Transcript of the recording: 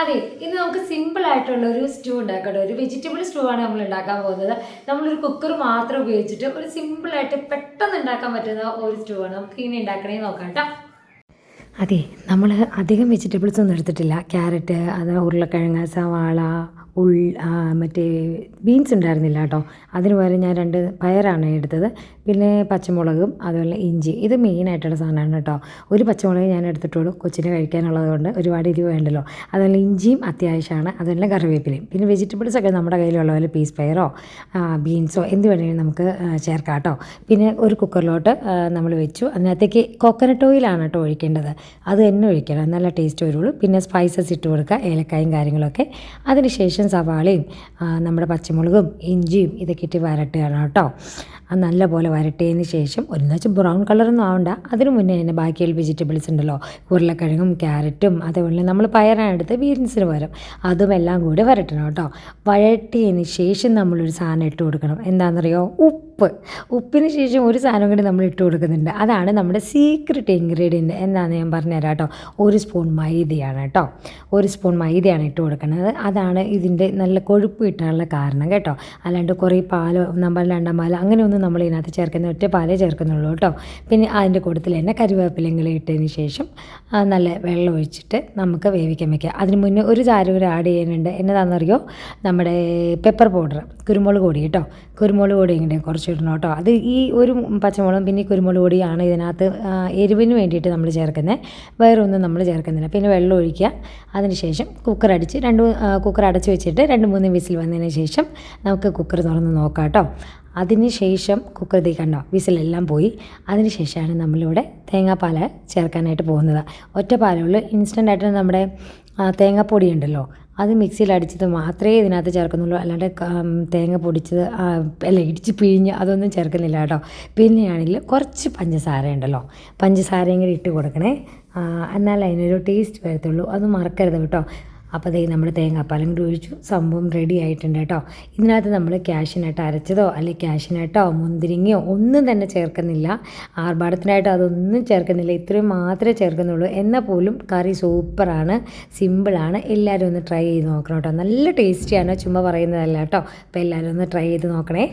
അതെ ഇന്ന് നമുക്ക് സിമ്പിൾ ആയിട്ടുള്ള ഒരു സ്റ്റൂ ഉണ്ടാക്കാം ഒരു വെജിറ്റബിൾ സ്റ്റൂ ആണ് നമ്മൾ ഉണ്ടാക്കാൻ പോകുന്നത്. നമ്മളൊരു കുക്കർ മാത്രം ഉപയോഗിച്ചിട്ട് ഒരു സിമ്പിൾ ആയിട്ട് പെട്ടെന്ന് ഉണ്ടാക്കാൻ പറ്റുന്ന ഒരു സ്റ്റൂ ആണ് നമുക്ക് ഇങ്ങനെ ഉണ്ടാക്കണേ നോക്കാം കേട്ടോ. അതെ നമ്മൾ അധികം വെജിറ്റബിൾസ് ഒന്നും എടുത്തിട്ടില്ല. ക്യാരറ്റ് അത് ഉരുളക്കിഴങ്ങ് സവാള ആ, മറ്റേ ബീൻസ് ഉണ്ടായിരുന്നില്ല കേട്ടോ. അതിന് പകരം ഞാൻ രണ്ട് പയറാണ് എടുത്തത്. പിന്നെ പച്ചമുളകും അതുപോലെ ഇഞ്ചി. ഇത് മെയിനായിട്ടുള്ള സാധനമാണ് കേട്ടോ. ഒരു പച്ചമുളക് ഞാൻ എടുത്തിട്ടുള്ളൂ. കൊച്ചിന് കഴിക്കാനുള്ളത് കൊണ്ട് ഒരുപാട് എരിവ് വേണ്ടല്ലോ. അതുപോലെ ഇഞ്ചിയും അത്യാവശ്യമാണ്. അതുപോലെ കറിവേപ്പിലയും. പിന്നെ വെജിറ്റബിൾസ് ഒക്കെ നമ്മുടെ കയ്യിലുള്ള പോലെ പീസ് പയറോ ബീൻസോ എന്ത് വേണമെങ്കിലും നമുക്ക് ചേർക്കാം കേട്ടോ. പിന്നെ ഒരു കുക്കറിലോട്ട് നമ്മൾ വെച്ചു. അതിനകത്തേക്ക് കോക്കനട്ട് ഓയിലാണ് കേട്ടോ ഒഴിക്കേണ്ടത്. അത് തന്നെ ഒഴിക്കണം. നല്ല ടേസ്റ്റ് വരുള്ളൂ. പിന്നെ സ്പൈസസ് ഇട്ട് കൊടുക്കുക. ഏലക്കായും കാര്യങ്ങളൊക്കെ. അതിനുശേഷം സവാളയും നമ്മുടെ പച്ചമുളകും ഇഞ്ചിയും ഇതൊക്കെ ഇട്ട് വരട്ടുകയാണ് കേട്ടോ. അത് നല്ലപോലെ വരട്ടിയതിന് ശേഷം ഒരു വെച്ചാൽ ബ്രൗൺ കളറൊന്നും ആവണ്ട. അതിന് മുന്നേ തന്നെ ബാക്കിയുള്ള വെജിറ്റബിൾസ് ഉണ്ടല്ലോ ഉരുളക്കിഴങ്ങും ക്യാരറ്റും അതേപോലെ നമ്മൾ പയറാണ് എടുത്ത് ബീൻസിന് പകരം അതും എല്ലാം കൂടി വരട്ടണം കേട്ടോ. വരട്ടിയതിന് ശേഷം നമ്മളൊരു സാധനം ഇട്ട് കൊടുക്കണം. എന്താണെന്നറിയോ? ഉപ്പ്. ഉപ്പിന് ശേഷം ഒരു സാധനം കൂടി നമ്മൾ ഇട്ട് കൊടുക്കുന്നുണ്ട്. അതാണ് നമ്മുടെ സീക്രട്ട് ഇൻഗ്രീഡിയന്റ് എന്താണെന്ന് ഞാൻ പറഞ്ഞുതരാം കേട്ടോ. ഒരു സ്പൂൺ മൈദയാണ് കേട്ടോ. ഒരു സ്പൂൺ മൈദയാണ് ഇട്ട് കൊടുക്കുന്നത്. അതാണ് ഇതിന്റെ നല്ല കൊഴുപ്പ് കിട്ടാനുള്ള കാരണം കേട്ടോ. അല്ലാണ്ട് കുറേ പാലോ നമ്മൾ രണ്ടാം പാലോ അങ്ങനെയൊന്നും നമ്മൾ ഇതിനകത്ത് ചേർക്കുന്ന ഒറ്റ പാലേ ചേർക്കുന്നുള്ളൂ കേട്ടോ. പിന്നെ അതിന്റെ കൂട്ടത്തിൽ തന്നെ കരിവേപ്പിലങ്ങൾ ഇട്ടതിന് ശേഷം നല്ല വെള്ളം ഒഴിച്ചിട്ട് നമുക്ക് വേവിക്കാൻ വയ്ക്കുക അതിന് മുന്നേ ഒരു ചാരം കൂടി ആഡ് ചെയ്യാനുണ്ട്. എന്നതാണെന്നറിയോ? നമ്മുടെ പെപ്പർ പൗഡർ കുരുമുളക് പൊടി കേട്ടോ. കുരുമുളക് പൊടി ഇങ്ങനെ കുറച്ച് ഇടണം കേട്ടോ. അത് ഈ ഒരു പച്ചമുളകും പിന്നെ കുരുമുളക് പൊടിയാണ് ഇതിനകത്ത് എരിവിന് വേണ്ടിയിട്ട് നമ്മൾ ചേർക്കുന്നത്. വേറെ ഒന്നും നമ്മൾ ചേർക്കുന്നില്ല. പിന്നെ വെള്ളം ഒഴിക്കുക. അതിനുശേഷം കുക്കർ അടിച്ച് രണ്ട് കുക്കർ അടച്ച് വെച്ചിട്ട് രണ്ട് മൂന്ന് വിസിൽ വന്നതിന് ശേഷം നമുക്ക് കുക്കർ തുറന്ന് നോക്കാം കേട്ടോ. അതിന് ശേഷം കുക്കർ തീ കണ്ടോ വിസിലെല്ലാം പോയി. അതിന് ശേഷമാണ് നമ്മളിവിടെ തേങ്ങാപ്പാൽ ചേർക്കാനായിട്ട് പോകുന്നത്. ഒറ്റ പാലുള്ളൂ ഇൻസ്റ്റന്റായിട്ട് നമ്മുടെ തേങ്ങാപ്പൊടി ഉണ്ടല്ലോ അത് മിക്സിയിൽ അടിച്ചത് മാത്രമേ ഇതിനകത്ത് ചേർക്കുന്നുള്ളൂ. അല്ലാണ്ട് തേങ്ങ പൊടിച്ചത് അല്ല ഇടിച്ച് പിഴിഞ്ഞ് അതൊന്നും ചേർക്കുന്നില്ല കേട്ടോ. പിന്നെയാണെങ്കിൽ കുറച്ച് പഞ്ചസാര ഉണ്ടല്ലോ. പഞ്ചസാരയും കൂടി ഇട്ട് കൊടുക്കണേ. എന്നാലേ അതിനൊരു ടേസ്റ്റ് വരത്തുള്ളൂ. അത് മറക്കരുത് കേട്ടോ. അപ്പോൾ നമ്മൾ തേങ്ങാപ്പാലും കൂടി ഒഴിച്ചു. സംഭവം റെഡി ആയിട്ടുണ്ട് കേട്ടോ ഇതിനകത്ത് നമ്മൾ ക്യാഷിനായിട്ട് അരച്ചതോ അല്ലെങ്കിൽ ക്യാഷിനായിട്ടോ മുന്തിരിങ്ങയോ ഒന്നും തന്നെ ചേർക്കുന്നില്ല. ആർഭാടത്തിനായിട്ട് അതൊന്നും ചേർക്കുന്നില്ല. ഇത്രയും മാത്രമേ ചേർക്കുന്നുള്ളൂ. എന്നാൽ പോലും കറി സൂപ്പറാണ് സിമ്പിളാണ് എല്ലാവരും ഒന്ന് ട്രൈ ചെയ്ത് നോക്കണം കേട്ടോ നല്ല ടേസ്റ്റിയാണ് ചുമ്മാ പറയുന്നതല്ല കേട്ടോ അപ്പോൾ എല്ലാവരും ഒന്ന് ട്രൈ ചെയ്ത് നോക്കണേ.